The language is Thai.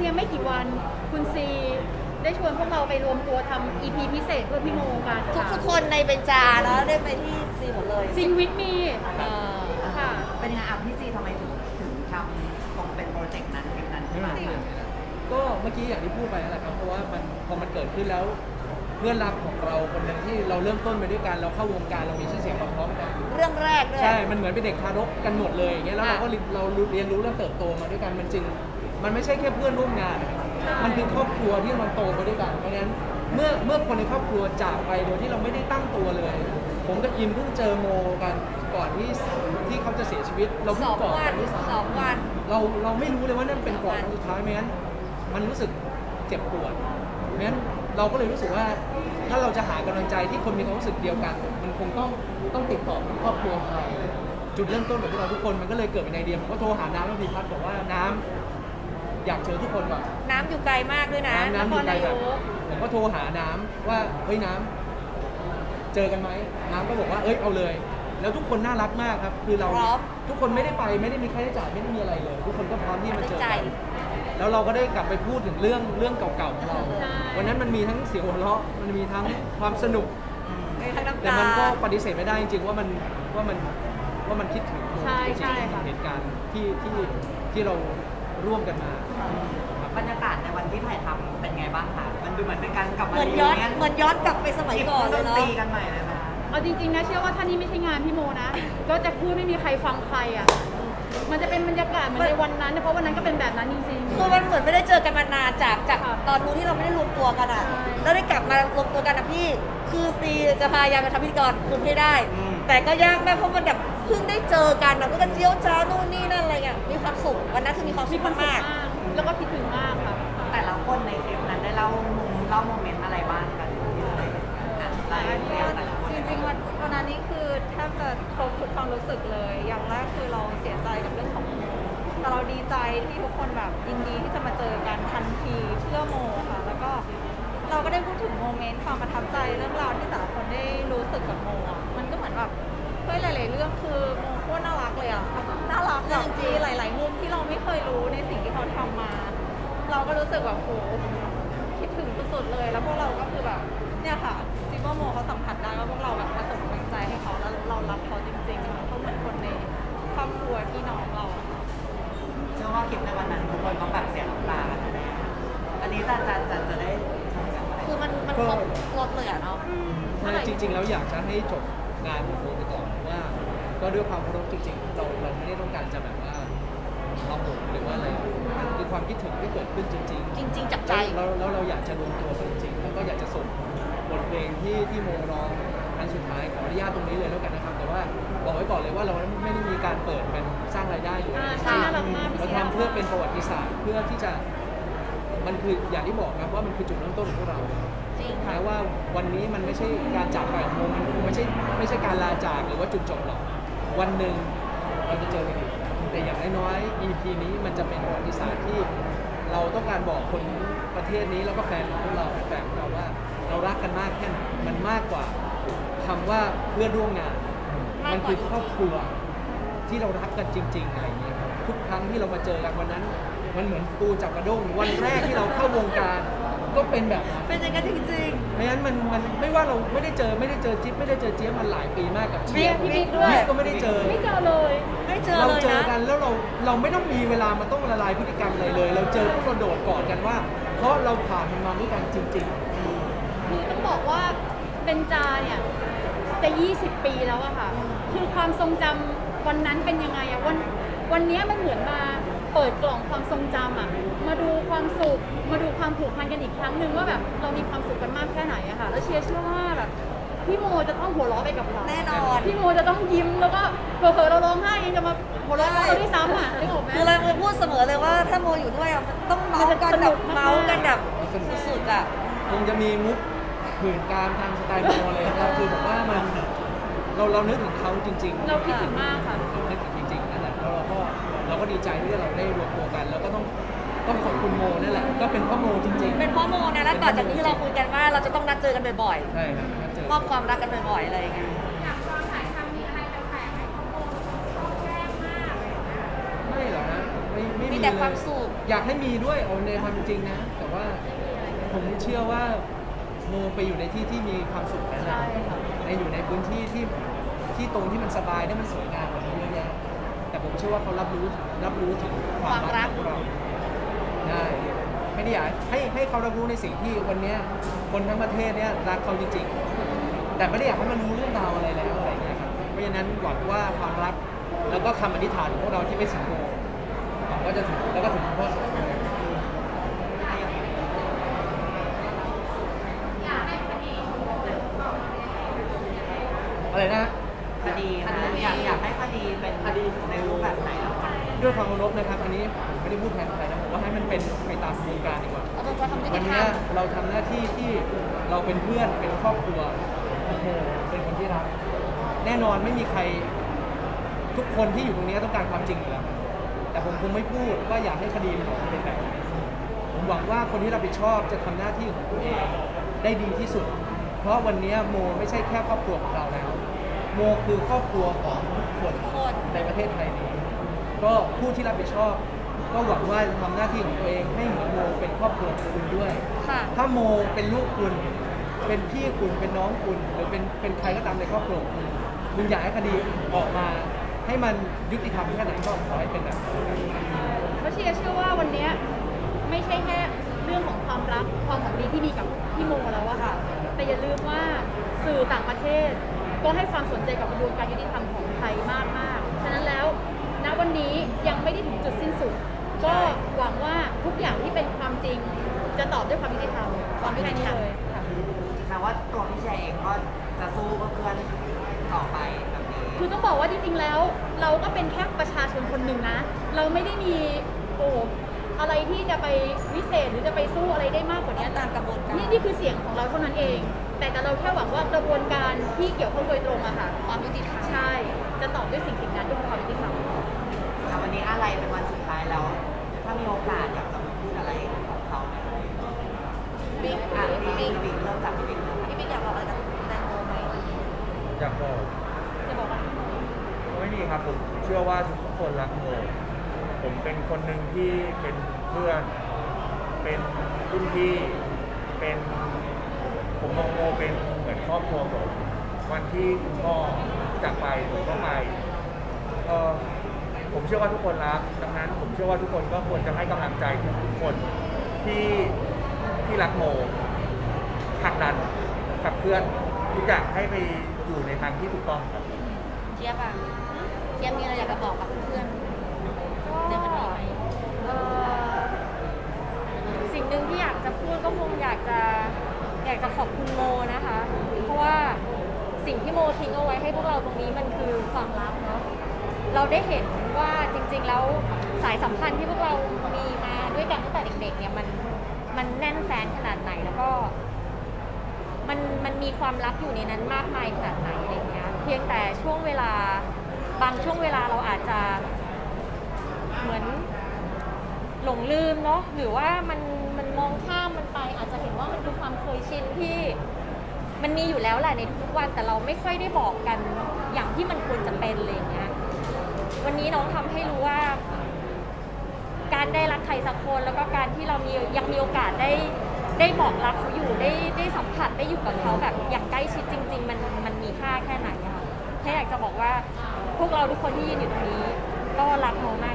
เนี้ยไม่กี่วันคุณซีได้ชวนพวกเราไปรวมตัวทำ EP พิเศษเพื่อพี่โมกันทุกทุกๆคนในเบญจาแล้วได้ไปที่ซีหมดเลยซิงวิทมีเออค่ะ เป็นยังไงอะพี่ซีทำไมถึงถึงทำตรงเป็นโปรเจกต์นั้นคลิปนั้นขึ้นมาคะ ก็เมื่อกี้อย่างที่พูดไปนั่นแหละครับเพราะว่ามันพอมันเกิดขึ้นแล้ว เพื่อนรักของเราคนหนึ่งที่เราเริ่มต้นไปด้วยกันเราเข้าวงการเรามีชื่อเสียงมาพร้อมกัน เรื่องแรกด้วย ใช่ มันเหมือนเป็นเด็กทารกกันหมดเลยอย่างเงี้ย แล้วเราก็เรียนเราเรียนรู้และเติบโตมาด้วยกัน มันจึง มันไม่ใช่แค่เพื่อนร่วมงานนะครับมันคือครอบครัวที่มันโตไปด้วยกัน เพราะฉะนั้นเมื่อเมื่อคนในครอบครัวจากไปโดยที่เราไม่ได้ตั้งตัวเลย ผมกับอิมเพิ่งเจอโมกันก่อนที่ที่เขาจะเสียชีวิต เราสเพิ่งองกอดวักันนที่สองวัน เราเราไม่รู้เลยว่านั่นเป็นกอดครั้งสุดท้ายไม่งั้นมันรู้สึกเจ็บปวดไม่งั้นเราก็เลยรู้สึกว่า ถ้าเราจะหากำลังใจที่คนมีความรู้สึกเดียวกัน มันคงต้องต้องติดต่อกับครอบครัวเราจุดเริ่มต้นของพวกเราทุกคนมันก็เลยเกิดเป็นไอเดียผมก็โทรหาน้ำแล้วพีพัฒน์บอกว่าน้ำ อยากเจอทุกคนก่อนน้ำอยู่ไกลมากด้วยนะน้ำน้ำอยู่ไกลแบบนครนายกผมก็โทรหาน้ำว่าเฮ้ยน้ำเจอกันไหมน้ำก็บอกว่าเอ้ยเอาเลย แล้วทุกคนน่ารักมากครับ คือเราพร้อม ทุกคนไม่ได้ไปไม่ได้มีค่าใช้จ่ายไม่ได้มีอะไรเลย ทุกคนก็พร้อมที่มาเจอใจ กันแล้วเราก็ได้กลับไปพูดถึงเรื่องเรื่องเก่าๆของเรา ใช่ วันนั้นมันมีทั้งเสียงหัวเราะมันมีทั้งความสนุก มีทั้งน้ำแต่ตา มันก็ปฏิเสธไม่ได้จริงๆว่ามันว่ามันว่ามันคิดถึงใช่จริงๆใช่ค่ะ เหตุการณ์ที่ที่ที่เราร่วมกันมา บรรยากาศในวันที่ถ่ายทำเป็นไงบ้างคะมันดูเหมือนเป็นการกลับมาเหมือนย้อนรีวเหมือนย้อนกลับไปสมัยก่อนเลยดนเนาะตรีกันใหม่เลยนะ เอาจริงๆนะเชื่อว่าถ้านี่ไม่ใช่งานพี่โมนะ ก็จะพูดไม่มีใครฟังใครอะ มันจะเป็นบรรยากาศเหมือนในวันนั้นนะเพราะวันนั้นก็เป็นแบบนั้นจริง คือมันเหมือนไม่ได้เจอกันมานานจากจากค่ะตอนนู้นที่เราไม่ได้รวมตัวกันอะใช่ แล้วได้กลับมารวมตัวกันนะพี่ คือซีจะพยายามจะทำพิธีกรคุมให้ได้ อืม แต่ก็ยากมากเพราะมันแบบเพิ่งได้เจอกันนะก็กันเจียวจ้านู่นนี่นั่นอะไรเงี้ยมีความสุขวันนั้นคือมีความๆสุมีขความสุขมากมาก แล้วก็คิดถึงมากค่ะ แต่ละคนในคลิปนั้นได้เล่ามุมเล่าโมเมนต์อะไรบ้างกันที่อะไรอะไล่เรียงแต่ละคนจริงๆวันวันนั้นนี่คือแทบจะครบทุกความรู้สึกเลย อย่างแรกคือเราเสียใจกับเรื่องของโมแต่เราดีใจที่ทุกคนแบบยินดีที่จะมาเจอกันทันทีเพื่อโมค่ะ แล้วก็เราก็ได้พูดถึงโมเมนต์ความประทับใจเรื่องราวที่แต่ละคนได้รู้สึกกับโมอะมันก็เหมือนแบบเฮ้ยหลาย ๆ เรื่องคือโม ก็รู้สึกแบบโหคิดถึงสุดๆเลย แล้วพวกเราก็คือแบบเนี่ยค่ะซิมเบอร์โมเขาสัมผัสได้ว่าพวกเราแบบมาส่งกำลังใจให้เขาแล้วเรารักเขาจริงๆเขาเหมือนคนในครอบครัวพี่น้องเราอะเชื่อว่าคลิปในวันนั้นทุกคนต้องแบบเสียน้ำตากันแน่ๆอันนี้จะจะจะจะได้ชมกันไหมๆคือมันมันครบรถเลยอะเนาะใช่จริง ๆ แล้วอยากจะให้จบงานของโมไปก่อนเพราะว่า ก็ด้วยความเคารพจริงๆเราเราไม่ได้ต้องการจะแบบว่า เราหมหรือว่าอะไรมันคือความคิดถึงที่เกิดขึ้นจริงจริง ๆจากใจๆแล้วแล้วเราอยากจะรวมตัวกันจริงๆแล้วก็อยากจะส่งบทเพลงที่ที่โมร้องอันสุดท้ายขออนุญาตตรงนี้เลยแล้วกันนะครับ แต่ว่าบอกไว้ก่อนเลยว่าเราไม่ได้มีการเปิดเป็นสร้างรายได้อยู่อ่าใช่น่ารักมากพี่เราซีทำเพื่อเป็นประวัติศาสตร์เพื่อที่จะมันคืออย่างที่บอกครับว่ามันคือจุดเริ่มต้นของพวกเรา จริงค่ะ แม้ว่าวันนี้มันไม่ใช่การจากไปของโมมันคงไม่ใช่ไม่ใช่การลาจากหรือว่าจุดจบหรอก วันหนึ่งเราจะเจอกันอีก แต่อย่างน้อยๆ EP นี้มันจะเป็นประวัติศาสตร์ที่เราต้องการบอกคนประเทศนี้แล้วก็แฟนของพวกเราแฟนของเราว่า เรารักกันมากแค่ไหนมันมากกว่าคำว่าเพื่อนร่วมงานมากกว่ามันคือครอบครัวที่เรารักกันจริงๆอะไรอย่างเงี้ยครับทุกครั้งที่เรามาเจอกันวันนั้น มันเหมือนปูจับกระด้งวันแรกที่เราเข้าวงการ ก็เป็นแบบนั้นเป็นอย่างนั้นจริง เพราะฉะนั้นมันมันไม่ว่าเราไม่ได้เจอไม่ได้เจอจิ๊บไม่ได้เจอเจี๊ยบมันหลายปีมากกับๆเจี๊ยบพี่บิ๊กด้วย บิ๊กก็ไม่ได้เจอ ไม่เจอเลยไม่เจอเราเลยเจอนะ กันแล้วเราเราไม่ต้องมีเวลามาต้องละลายพฤติกรรมอะไรเลย เราเจอพวกเราโดดกอดกันว่า เพราะเราผ่านมันมาด้วยกันจริง คือต้องบอกว่าเบนจาเนี่ยจะ 20 ปีแล้วอะค่ะ คือความทรงจำวันนั้นเป็นยังไงอะวันวันเนี้ยมันเหมือนมา เปิดกล่องความทรงจำอะมาดูความสุข มาดูความผูกพันกันอีกครั้งหนึ่งว่าแบบเรามีความสุขกันมากแค่ไหนอะค่ะ แล้วเชียร์เชื่อว่าแบบพี่โมจะต้องหัวเราะไปกับเราแน่นอน พี่โมจะต้องยิ้มแล้วก็เผลอๆเราร้องไห้ยังจะมาหัวเราะเราด้วยซ้ำอะนึกออกไหม คือเราเคยพูดเสมอเลยว่าถ้าโมอยู่ด้วยอะมันต้องเมาส์กันแบบเมาส์กันแบบสุดๆอะๆคงจะมีมุกหื่นการทางสไตล์โมเลยนะครับคือแบบว่ามันเราเรานึกถึงเขาจริงๆเราคิดถึงมากค่ะเรานึกถึง ก็ดีใจที่เราได้รวมตัวกัน แล้วก็ต้องต้องขอบคุณโมนั่นแหละ ก็เป็นเพราะโมจริงๆเป็นเพ่อโมนะแล้วต่อจากนี้เราคุยกันว่าเราจะต้องนัดเจอกันบ่อยใช่ครับถ้าเจอ ๆมอบความรักกันบ่อยๆอะไรอย่างเงี้ยไม่หรอกฮะไม่ไม่ไม่มีมีแต่เลยความสุข อยากให้มีด้วยเอาในความเป็นจริงนะ แต่ว่าผมเชื่อว่าโมไปอยู่ในที่ที่มีความสุขแล้วนะใช่ค่ะในอยู่ในพื้นที่ที่ที่ตรงที่มันสบายได้มันสวยงามกว่านี้เยอะแยะแต่ ผมเชื่อว่าเขารับรู้รับรู้ถึงความรักของเราได้ไม่ได้อยากให้ให้เขารับรู้ในสิ่งที่วันเนี้ยคนทั้งประเทศเนี่ยรักเขาจริงๆแต่ไม่ได้อยากให้มันรู้เรื่องราวอะไรแล้วอะไรเงี้ยครับเพราะฉะนั้นหวังว่าความรักแล้วก็คำอธิษฐานของพวกเราที่ไม่สิงโตหวังว่าจะถึงแล้วก็ถึงคุณพ่อสมควรอะไรนะ คดีนะอยากอยากให้คดีเป็นคดีในรูปแบบไหนแล้วคะด้วยความเคารพนะครับอันนี้ผมไม่ได้พูดแทนใครนะผมว่าให้มันเป็นไปตามกระบวนการดีกว่าเราต้องทำยุวัตินธรเนี้รยมเราทำหน้าที่ที่เราเป็นเพื่อนเป็นครอบครัวโอ้โหเป็นคนที่รัก แน่นอนไม่มีใคร ทุกคนที่อยู่ตรงนี้ต้องการความจริงอยู่แล้วแต่ผมคงไม่พูดว่าอยากให้คดีมันออกมาเป็นแบบไหนผมหวังว่าคนที่รับผิดชอบจะทำหน้าที่ของตัวเองได้ดีที่สุด เพราะวันเนี้ยโมไม่ใช่แค่ครอบครัวของเราแล้ว โมคือครอบครัวของทุกคนคน ในประเทศไทยนี้ ก็ผู้ที่รับผิดชอบ ก็หวังว่าจะทำหน้าที่ของตัวเองให้เหมือนโมเป็นครอบครัวของคุณด้วย ค่ะ ถ้าโมเป็นลูกคุณ เป็นพี่คุณเป็นน้องคุณ หรือเป็นเป็นใครก็ตามในครอบครัวของคุณคุณอยากให้คดีออกมา ให้มันยุติธรรมแค่ไหนก็ขอให้เป็นแบบนั้น เพราะเชียร์เชื่อว่าวันเนี้ยไม่ใช่แค่เรื่องของความรักความหวังดีที่มีกับพี่โมแล้วอะค่ะ แต่อย่าลืมว่าสื่อต่างประเทศ ก็ให้ความสนใจกับกระบวนการยุติธรรมของไทยมากมากๆฉะนั้นแล้วณวันนี้ยังไม่ได้ถึงจุดสิ้นสุด ก็หวังว่าทุกอย่างที่เป็นความจริง จะตอบด้วยความยุติธรรมความแค่นี้เลยค่ะแปลว่าตัวพี่แชร์เองก็จะสู้เพื่อเพื่อนต่อไปแบบนี้คือต้องบอกว่าจริงๆแล้ว เราก็เป็นแค่ประชาชนคนหนึ่งนะ เราไม่ได้มีโอ้อะไรที่จะไปวิเศษหรือจะไปสู้อะไรได้มากกว่านี้ตามกระบวนการนี่นี่คือเสียงของเราเท่านั้นเอง แต่แต่เราแค่ ที่เกี่ยวข้องโดยตรงอะค่ะ ความยุติธรรมใช่ จะตอบด้วยสิ่งสิ่งนั้นด้วยความยุติธรรมแต่วันนี้อะไรเป็นวันสุดท้ายแล้ว ถ้ามีโอกาสอยากจะพูดอะไรกับเขาไหมบิ๊กอะบิ๊กพี่บิ๊กบิ๊กเริ่มจากพี่บิ๊กเลยค่ะพี่บิ๊กอยากบอกอะไรกับแตงโมไหมอยากบอกจะบอกว่าไม่มีครับผมเชื่อว่าทุกคนรักโมผมเป็นคนหนึ่งที่เป็นเพื่อน เป็นรุ่นพี่เป็นผมมองโมเป็นเหมือนครอบครัวผม วันที่คุณพ่อจากไปผมก็ไปเออผมเชื่อว่าทุกคนรักดังนั้น ผมเชื่อว่าทุกคนก็ควรจะให้กำลังใจทุกๆคนที่ที่รักโมผลักดันขับเคลื่อนทุกอย่างให้ไปอยู่ในทางที่ถูกต้องครับเจี๊ยบอะเจี๊ยบมีอะไรอยากจะบอกกับเพื่อนๆในวันนี้ไหมเอ่อสิ่งหนึ่งที่อยากจะพูดก็คงอยากจะอยากจะขอบคุณโมนะคะ เพราะว่า สิ่งที่โมทิ้งเอาไว้ให้พวกเราตรงนี้มันคือความลับเนาะเราได้เห็นว่าจริง ๆ แล้วสายสัมพันธ์ที่พวกเรามีมาด้วยกันตั้งแต่เด็ก ๆ เนี่ยมันมันแน่นแฟนขนาดไหนแล้วก็ มันมันมีความลับอยู่ในนั้นมากมายขนาดไหนอะไรเงี้ยเพียงแต่ช่วงเวลาบางช่วงเวลาเราอาจจะเหมือนหลงลืมเนาะหรือว่ามันมันมองข้ามมันไปอาจจะเห็นว่ามันคือความเคยชินที่ มันมีอยู่แล้วแหละในทุกวันแต่เราไม่ค่อยได้บอกกันอย่างที่มันควรจะเป็นอะไรเงี้ยวันนี้น้องทำให้รู้ว่า การได้รักใครสักคนแล้วก็การที่เรามียังมีโอกาสได้ได้บอกรักเขาอยู่ได้ได้สัมผัสได้อยู่กับเขาแบบอย่างใกล้ชิดจริง ๆ มันมันมีค่าแค่ไหนอะค่ะแค่อยากจะบอกว่าพวกเราทุกคนที่ยืนอยู่ตรงนี้ ก็รักโมม